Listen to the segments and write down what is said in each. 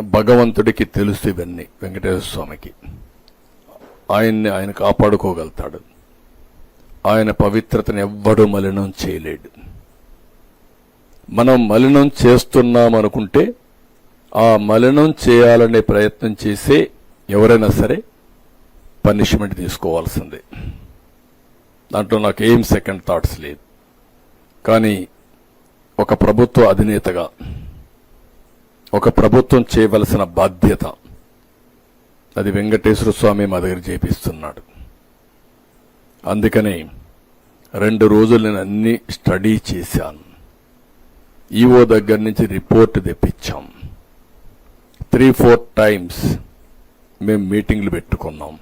భగవంతుడికి తెలుసు ఇవన్నీ వెంకటేశ్వర స్వామికి. ఆయన్ని ఆయన కాపాడుకోగలుగుతాడు. ఆయన పవిత్రతను ఎవ్వడూ మలినం చేయలేడు. మనం మలినం చేస్తున్నాం అనుకుంటే ఆ మలినం చేయాలనే ప్రయత్నం చేసే ఎవరైనా సరే పనిష్మెంట్ తీసుకోవాల్సిందే. దాంట్లో నాకు ఏం సెకండ్ థాట్స్ లేదు కానీ ఒక ప్రభుత్వ అధినేతగా ఒక ప్రభుత్వం చేయవలసిన బాధ్యత. అది వెంకటేశ్వర స్వామి మా దగ్గర చేపిస్తున్నాడు. అందుకని రెండు రోజులు నేను అన్ని స్టడీ చేశాను. ఈఓ దగ్గర నుంచి రిపోర్ట్ తెప్పించాం. త్రీ ఫోర్ టైమ్స్ మేము మీటింగ్లు పెట్టుకున్నాం.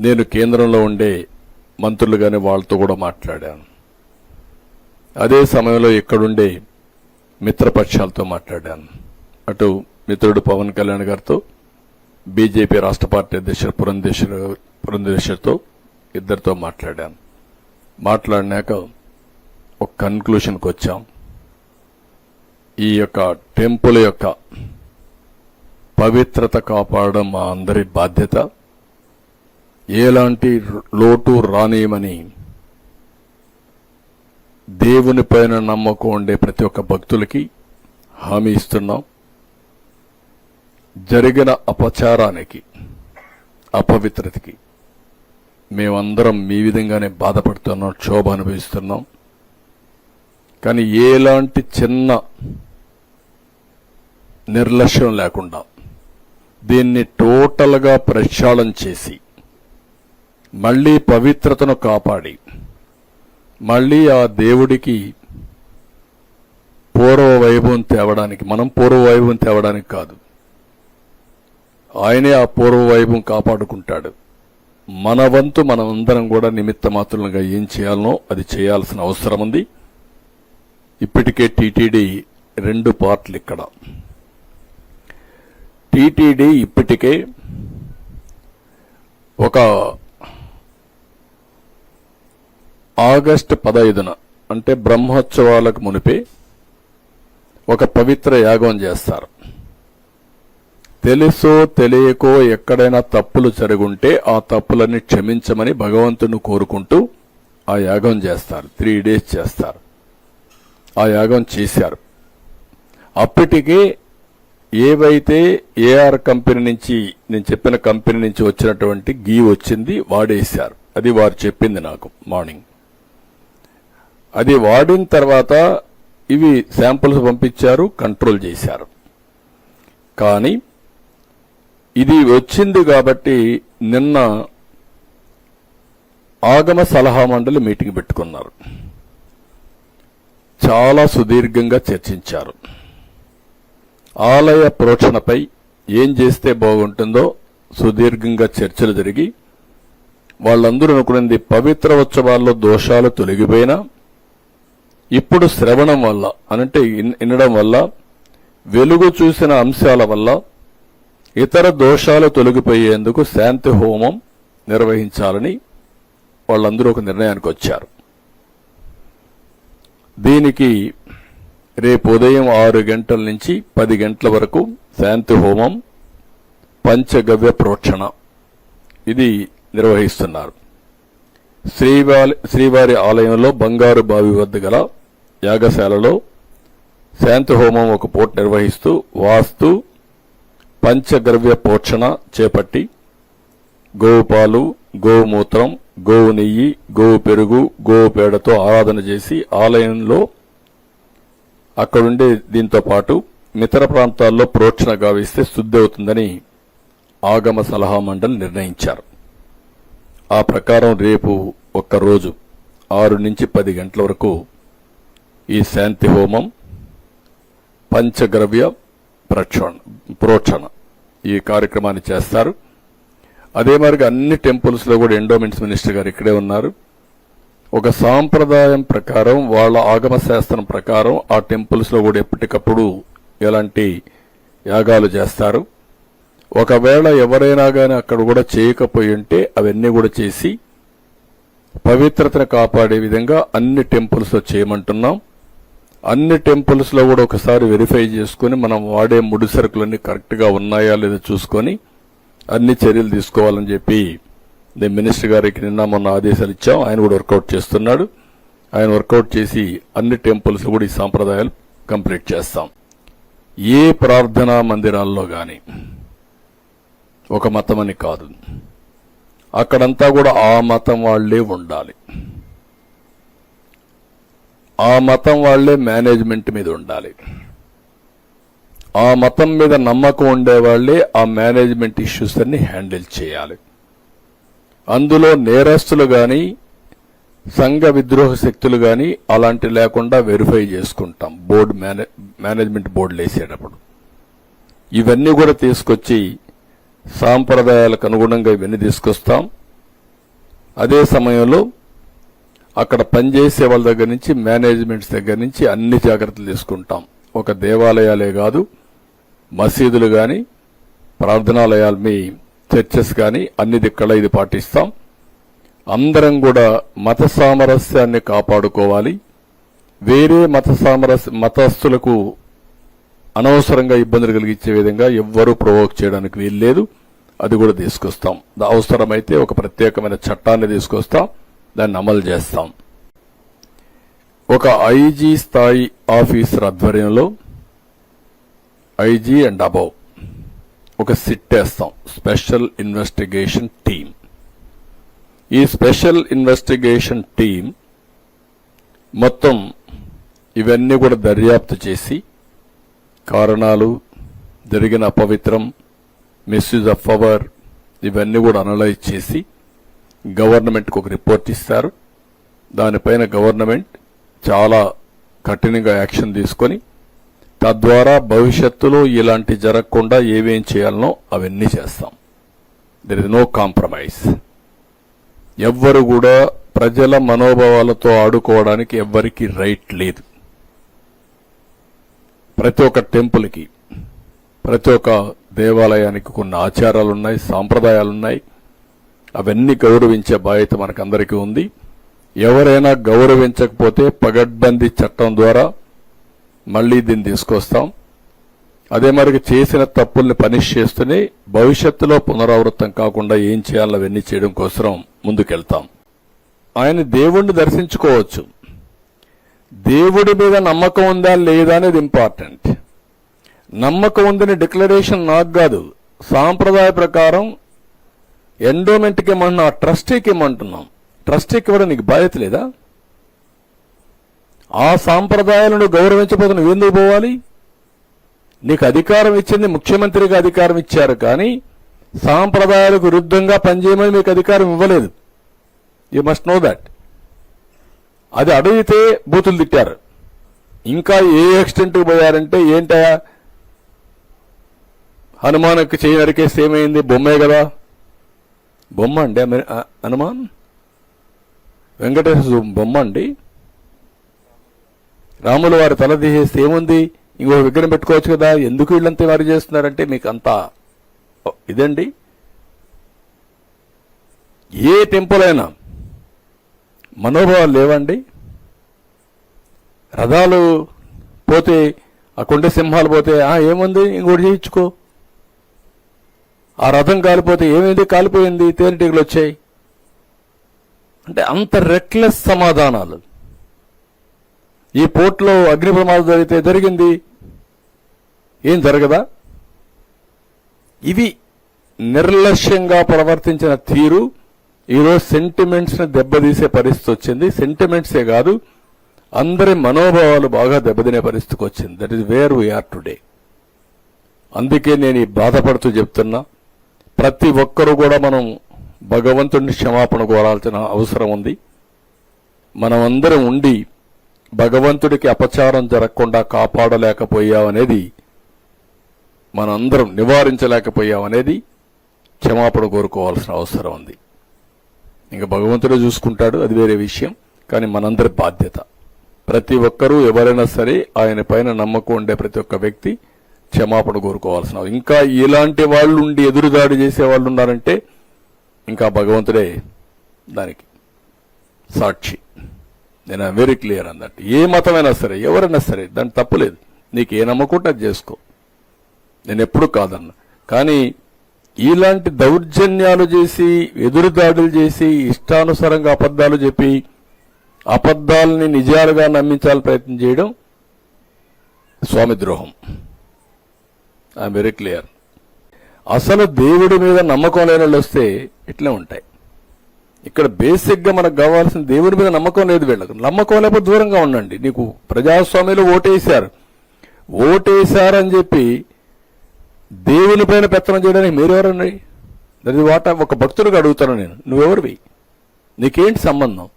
నేను కేంద్రంలో ఉండే మంత్రులు కానీ వాళ్ళతో కూడా మాట్లాడాను. అదే సమయంలో ఇక్కడుండే మిత్రపక్షాలతో మాట్లాడాను. అటు మిత్రుడు పవన్ కళ్యాణ్ గారితో బీజేపీ రాష్ట్ర పార్టీ అధ్యక్షుడు పురంధేశ్వర పురంధేశ్వరితో ఇద్దరితో మాట్లాడాను మాట్లాడినాక ఒక కన్క్లూషన్కి వచ్చాం. ఈ యొక్క టెంపుల్ యొక్క పవిత్రత కాపాడడం మా అందరి బాధ్యత. ఎలాంటి లోటు రానియమని దేవుని పైన నమ్మకం ఉండే ప్రతి ఒక్క భక్తులకి హామీ ఇస్తున్నాం. జరిగిన అపచారానికి అపవిత్రతకి మేమందరం మీ విధంగానే బాధపడుతున్నాం క్షోభ అనుభవిస్తున్నాం. కానీ ఎలాంటి చిన్న నిర్లక్ష్యం లేకుండా దీన్ని టోటల్గా ప్రక్షాళన చేసి మళ్ళీ పవిత్రతను కాపాడి మళ్ళీ ఆ దేవుడికి పూర్వ వైభవం తేవడానికి మనం పూర్వ వైభవం తేవడానికి కాదు ఆయనే ఆ పూర్వ వైభవం కాపాడుకుంటాడు. మన వంతు మనమందరం కూడా నిమిత్త మాత్రులుగా ఏం చేయాలనో అది చేయాల్సిన అవసరం ఉంది ఇప్పటికే టీటీడీ రెండు పార్ట్లు ఇక్కడ. టీటీడీ ఇప్పటికే ఒక ఆగస్టు పదహైదున అంటే బ్రహ్మోత్సవాలకు మునిపే ఒక పవిత్ర యాగం చేస్తారు. తెలుసో తెలియకో ఎక్కడైనా తప్పులు జరుగుంటే ఆ తప్పులన్నీ క్షమించమని భగవంతుని కోరుకుంటూ ఆ యాగం చేస్తారు. త్రీ డేస్ చేస్తారు. ఆ యాగం చేశారు. అప్పటికే ఏవైతే ఏఆర్ కంపెనీ నుంచి నేను చెప్పిన కంపెనీ నుంచి వచ్చినటువంటి గీ వచ్చింది వాడేశారు. అది వారు చెప్పింది నాకు మార్నింగ్. అది వాడిన తర్వాత ఇవి శాంపుల్స్ పంపించారు కంట్రోల్ చేశారు. కానీ ఇది వచ్చింది కాబట్టి నిన్న ఆగమ సలహా మండలి మీటింగ్ పెట్టుకున్నారు. చాలా సుదీర్ఘంగా చర్చించారు. ఆలయ ప్రోక్షణపై ఏం చేస్తే బాగుంటుందో సుదీర్ఘంగా చర్చలు జరిగి వాళ్ళందరూ అనుకునేది పవిత్ర ఉత్సవాల్లో దోషాలు తొలగిపోయినా ఇప్పుడు శ్రవణం వల్ల అనంటే వినడం వల్ల వెలుగు చూసిన అంశాల వల్ల ఇతర దోషాలు తొలగిపోయేందుకు శాంతి హోమం నిర్వహించాలని వాళ్ళందరూ ఒక నిర్ణయానికి వచ్చారు. దీనికి రేపు ఉదయం ఆరు గంటల నుంచి పది గంటల వరకు శాంతి హోమం పంచగవ్య ప్రోక్షణ. ఇది నిర్వహిస్తున్నారు. శ్రీవారి శ్రీవారి ఆలయంలో బంగారు బావి వద్ద గల యాగశాలలో శాంతి హోమం ఒక పూట నిర్వహిస్తూ వాస్తు పంచగవ్య పోషణ చేపట్టి గోవుపాలు గోమూత్రం గోవు నెయ్యి గోవు పెరుగు గోవు పేడతో ఆరాధన చేసి ఆలయంలో అక్కడుండే దీంతో పాటు మితర ప్రాంతాల్లో ప్రోక్షణ గావిస్తే శుద్ధి అవుతుందని ఆగమ సలహా మండలి నిర్ణయించారు. ఆ ప్రకారం రేపు ఒక్కరోజు ఆరు నుంచి పది గంటల వరకు ఈ శాంతి హోమం పంచగ్రవ్య ప్రక్షోణ ప్రోక్షణ ఈ కార్యక్రమాన్ని చేస్తారు. అదే మరిగా అన్ని టెంపుల్స్లో కూడా ఎండోమెంట్స్ మినిస్టర్ గారు ఇక్కడే ఉన్నారు. ఒక సాంప్రదాయం ప్రకారం వాళ్ళ ఆగమ శాస్త్రం ప్రకారం ఆ టెంపుల్స్లో కూడా ఎప్పటికప్పుడు ఎలాంటి యాగాలు చేస్తారు. ఒకవేళ ఎవరైనా కానీ అక్కడ కూడా చేయకపోయి ఉంటే అవన్నీ కూడా చేసి పవిత్రతను కాపాడే విధంగా అన్ని టెంపుల్స్లో చేయమంటున్నాం. అన్ని టెంపుల్స్లో కూడా ఒకసారి వెరిఫై చేసుకుని మనం వాడే ముడి సరుకులన్నీ కరెక్ట్గా ఉన్నాయా లేదో చూసుకొని అన్ని చర్యలు తీసుకోవాలని చెప్పి నేను మినిస్టర్ గారికి నిన్న మొన్న ఆదేశాలు ఇచ్చాం. ఆయన కూడా వర్కౌట్ చేస్తున్నాడు. ఆయన వర్కౌట్ చేసి అన్ని టెంపుల్స్ కూడా ఈ సాంప్రదాయాలు కంప్లీట్ చేస్తాం. ఏ ప్రార్థనా మందిరాల్లో గాని ఒక మతం అని కాదు. అక్కడంతా కూడా ఆ మతం వాళ్ళే ఉండాలి. ఆ మతం వాళ్ళే మేనేజ్మెంట్ మీద ఉండాలి. ఆ మతం మీద నమ్మకం ఉండేవాళ్ళే ఆ మేనేజ్మెంట్ ఇష్యూస్ అన్ని హ్యాండిల్ చేయాలి. అందులో నేరస్తులు కానీ సంఘ విద్రోహ శక్తులు కానీ అలాంటి లేకుండా వెరిఫై చేసుకుంటాం. బోర్డు మేనే- మేనేజ్మెంట్ బోర్డులు వేసేటప్పుడు ఇవన్నీ కూడా తీసుకొచ్చి సాంప్రదాయాలకు అనుగుణంగా ఇవన్నీ తీసుకొస్తాం. అదే సమయంలో అక్కడ పనిచేసే వాళ్ళ దగ్గర నుంచి మేనేజ్మెంట్స్ దగ్గర నుంచి అన్ని జాగ్రత్తలు తీసుకుంటాం. ఒక దేవాలయాలే కాదు మసీదులు కానీ ప్రార్థనాలయాలు మీ చర్చెస్ కానీ అన్ని దిక్కల ఇది పాటిస్తాం. అందరం కూడా మత సామరస్యాన్ని కాపాడుకోవాలి. వేరే మత సామరస్య మతస్థులకు అనవసరంగా ఇబ్బందులు కలిగించే విధంగా ఎవ్వరూ ప్రొవోక్ చేయడానికి వీల్లేదు. అది కూడా తీసుకొస్తాం. దా- అవసరమైతే ఒక ప్రత్యేకమైన చట్టాన్ని తీసుకొస్తాం. దాన్ని అమలు చేస్తాం. ఒక ఐజీ స్థాయి ఆఫీసర్ ఆధ్వర్యంలో ఐజీ అండ్ అబౌవ్ ఒక సిట్ వేస్తాం. స్పెషల్ ఇన్వెస్టిగేషన్ టీం ఈ స్పెషల్ ఇన్వెస్టిగేషన్ టీం మొత్తం ఇవన్నీ కూడా దర్యాప్తు చేసి కారణాలు జరిగిన అపవిత్రం మిస్యూజ్ ఆఫ్ పవర్ ఇవన్నీ కూడా అనలైజ్ చేసి గవర్నమెంట్కి ఒక రిపోర్ట్ ఇస్తారు. దానిపైన గవర్నమెంట్ చాలా కఠినంగా యాక్షన్ తీసుకొని తద్వారా భవిష్యత్తులో ఇలాంటి జరగకుండా ఏమేం చేయాలనో అవన్నీ చేస్తాం. దెర్ ఇస్ నో కాంప్రమైజ్ ఎవ్వరు కూడా ప్రజల మనోభావాలతో ఆడుకోవడానికి ఎవ్వరికి రైట్ లేదు. ప్రతి ఒక్క టెంపుల్కి ప్రతి ఒక్క దేవాలయానికి కొన్ని ఆచారాలున్నాయి సాంప్రదాయాలున్నాయి. అవన్నీ గౌరవించే బాధ్యత మనకందరికీ ఉంది. ఎవరైనా గౌరవించకపోతే పగడ్బందీ చట్టం ద్వారా మళ్ళీ దీన్ని తీసుకొస్తాం. అదే మరికి చేసిన తప్పుల్ని పనిష్ చేస్తూనే భవిష్యత్తులో పునరావృతం కాకుండా ఏం చేయాలో అవన్నీ చేయడం కోసం ముందుకెళ్తాం. ఆయన దేవుణ్ణి దర్శించుకోవచ్చు. దేవుడి మీద నమ్మకం ఉందా లేదా అనేది ఇంపార్టెంట్. నమ్మకం ఉందని డిక్లరేషన్ నాకు కాదు. సాంప్రదాయ ప్రకారం ఎండోమెంట్కి ఇవ్వమన్నా ట్రస్టీకి ఇమ్మంటున్నాం ట్రస్టీకి ఇవ్వడం నీకు బాధ్యత లేదా? ఆ సాంప్రదాయాలను గౌరవించబోతున్న ఎందుకు పోవాలి? నీకు అధికారం ఇచ్చింది ముఖ్యమంత్రిగా అధికారం ఇచ్చారు కానీ సాంప్రదాయాలకు విరుద్ధంగా పనిచేయమని మీకు అధికారం ఇవ్వలేదు. యూ మస్ట్ నో దాట్ అది అడిగితే బూతులు తిట్టారు. ఇంకా ఏ ఎక్స్టెంట్కి పోయారంటే ఏంటయా హనుమానకు చేయి నరికేస్తే ఏమైంది? బొమ్మే కదా. బొమ్మ అండి హనుమాన్? వెంకటేశ్వర బొమ్మ అండి రాములు వారి తల తీసేస్తే ఏముంది? ఇంకో విగ్రహం పెట్టుకోవచ్చు కదా ఎందుకు వీళ్ళంతా వారు చేస్తున్నారంటే మీకు అంతా ఇదండి. ఏ టెంపుల్ అయినా మనోభావాలు లేవండి. రథాలు పోతే ఆ కొండ సింహాలు పోతే ఏముంది? ఇంకోటి చేయించుకో. ఆ రథం కాలిపోతే ఏమైంది? కాలిపోయింది? తేనెటీగలు వచ్చాయి. అంటే అంత రెక్లెస్ సమాధానాలు. ఈ పోర్ట్లో అగ్ని ప్రమాదం జరిగితే జరిగింది. ఏం జరగదా? ఇవి నిర్లక్ష్యంగా ప్రవర్తించిన తీరు. ఈరోజు సెంటిమెంట్స్ని దెబ్బతీసే పరిస్థితి వచ్చింది. సెంటిమెంట్సే కాదు అందరి మనోభావాలు బాగా దెబ్బతినే పరిస్థితికి వచ్చింది. That is where we are today అందుకే నేను ఈ బాధపడుతూ చెప్తున్నా. ప్రతి ఒక్కరూ కూడా మనం భగవంతుడిని క్షమాపణ కోరాల్సిన అవసరం ఉంది. మనమందరం ఉండి భగవంతుడికి అపచారం జరగకుండా కాపాడలేకపోయామనేది మనందరం నివారించలేకపోయామనేది క్షమాపణ కోరుకోవాల్సిన అవసరం ఉంది. ఇంకా భగవంతుడే చూసుకుంటాడు అది వేరే విషయం కానీ మనందరి బాధ్యత. ప్రతి ఒక్కరూ ఎవరైనా సరే ఆయన పైన నమ్మకం ఉండే ప్రతి ఒక్క వ్యక్తి క్షమాపణ కోరుకోవాల్సిన ఇంకా ఇలాంటి వాళ్ళు ఉండి ఎదురుదాడి చేసే వాళ్ళు ఉన్నారంటే ఇంకా భగవంతుడే దానికి సాక్షి. నేను వెరీ క్లియర్ అన్నట్టు ఏ మతమైనా సరే ఎవరైనా సరే దాని తప్పులేదు. నీకు ఏ నమ్మకుంటే అది చేసుకో. నేను ఎప్పుడు కాదన్నా. కానీ ఇలాంటి దౌర్జన్యాలు చేసి ఎదురుదాడులు చేసి ఇష్టానుసారంగా అబద్ధాలు చెప్పి అబద్ధాలని నిజాలుగా నమ్మించాలని ప్రయత్నం చేయడం స్వామి ద్రోహం. ఐఎమ్ వెరీ క్లియర్ అసలు దేవుడి మీద నమ్మకం లేని వాళ్ళు వస్తే ఇట్లే ఉంటాయి. ఇక్కడ బేసిక్గా మనకు కావాల్సిన దేవుడి మీద నమ్మకం లేదు వీళ్ళకు. నమ్మకం లేకపోతే దూరంగా ఉండండి. నీకు ప్రజాస్వామ్యంలో ఓటేశారు. ఓటేశారని చెప్పి దేవుని పైన పెత్తనం చేయడానికి మీరెవరండి? దాని వాట ఒక భక్తుడికి అడుగుతాను నేను. నువ్వెవరివి? నీకేంటి సంబంధం?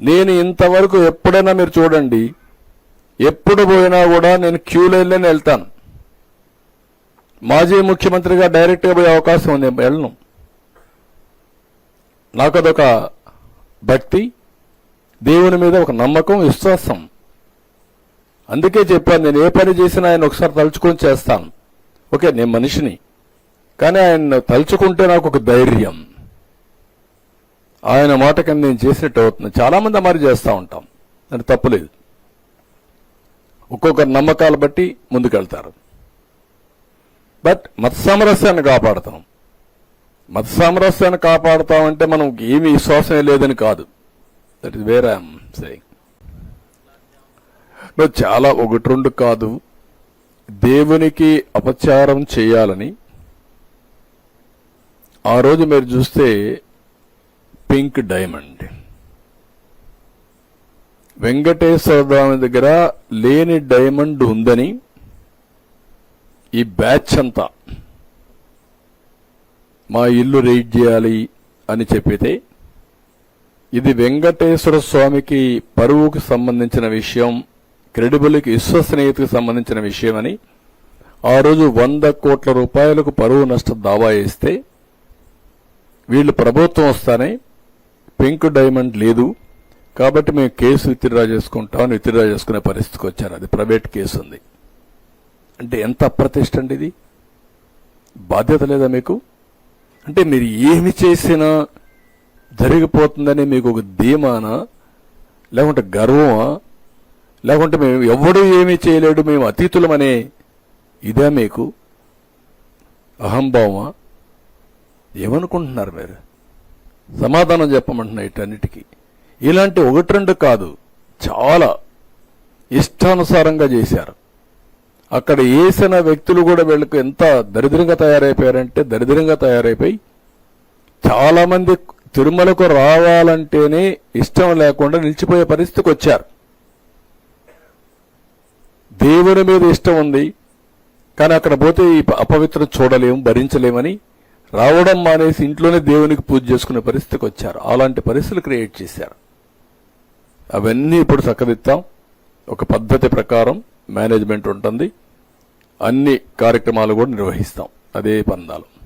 నేను ఇంతవరకు ఎప్పుడైనా మీరు చూడండి ఎప్పుడు పోయినా కూడా నేను క్యూ లైన్లోనే వెళ్తాను. మాజీ ముఖ్యమంత్రిగా డైరెక్ట్గా పోయే అవకాశం ఉంది వెళ్ళను నాకు అదొక భక్తి దేవుని మీద ఒక నమ్మకం విశ్వాసం. అందుకే చెప్పాను నేను ఏ పని చేసినా ఆయన ఒకసారి తలుచుకొని చేస్తాను. ఓకే నేను మనిషిని. కానీ ఆయన తలుచుకుంటే నాకు ఒక ధైర్యం. ఆయన మాట కింద నేను చేసినట్టు అవుతుంది. చాలామంది మరి చేస్తూ ఉంటాం. అది తప్పులేదు. ఒక్కొక్కరి నమ్మకాలు బట్టి ముందుకెళ్తారు. బట్ మత సామరస్యాన్ని కాపాడుతాం. మత సామరస్యాన్ని కాపాడుతామంటే మనం ఏమి విశ్వాసం లేదని కాదు. దట్ ఇస్ వేరే సేయింగ్ నువ్వు చాలా ఒకటి రెండు కాదు. దేవునికి అపచారం చేయాలని ఆ రోజు మీరు చూస్తే పింక్ డైమండ్. వెంకటేశ్వర స్వామి దగ్గర లేని డైమండ్ ఉందని ఈ బ్యాచ్ అంతా మా ఇల్లు రైడ్ చేయాలి అని చెప్పితే ఇది వెంకటేశ్వర స్వామికి పరువుకు సంబంధించిన విషయం క్రెడిబుల్కి విశ్వసనీయతకు సంబంధించిన విషయమని ఆ రోజు వంద కోట్ల రూపాయలకు పరువు నష్టం దావా వేస్తే వీళ్ళు ప్రభుత్వం వస్తానే పింక్ డైమండ్ లేదు కాబట్టి మేము కేసు విత్డ్రా చేసుకుంటామని విత్డ్రా చేసుకునే పరిస్థితికి వచ్చారు. అది ప్రైవేట్ కేసు ఉంది. అంటే ఎంత అప్రతిష్ట అండి ఇది? బాధ్యత లేదా మీకు? అంటే మీరు ఏమి చేసినా జరిగిపోతుందని మీకు ఒక ధీమానా? లేకుంటే గర్వమా? లేకుంటే మేము ఎవడు ఏమీ చేయలేడు మేము అతీతులమనే ఇదే మీకు? అహంభావమా? ఏమనుకుంటున్నారు మీరు? సమాధానం చెప్పమంటున్నా ఇటన్నిటికీ. ఇలాంటి ఒకటి రెండు కాదు చాలా ఇష్టానుసారంగా చేశారు. అక్కడ వేసిన వ్యక్తులు కూడా వీళ్ళకు ఎంత దరిద్రంగా తయారైపోయారంటే దరిద్రంగా తయారైపోయి చాలామంది తిరుమలకు రావాలంటేనే ఇష్టం లేకుండా నిలిచిపోయే పరిస్థితికి వచ్చారు. దేవుని మీద ఇష్టం ఉంది కానీ అక్కడ పోతే ఈ అపవిత్ర చూడలేము భరించలేమని రావడం మానేసి ఇంట్లోనే దేవునికి పూజ చేసుకునే పరిస్థితికి వచ్చారు. అలాంటి పరిస్థితులు క్రియేట్ చేశారు. అవన్నీ ఇప్పుడు చక్కదిద్దాం. ఒక పద్ధతి ప్రకారం మేనేజ్మెంట్ ఉంటుంది. అన్ని కార్యక్రమాలు కూడా నిర్వహిస్తాం. అదే పందాలు.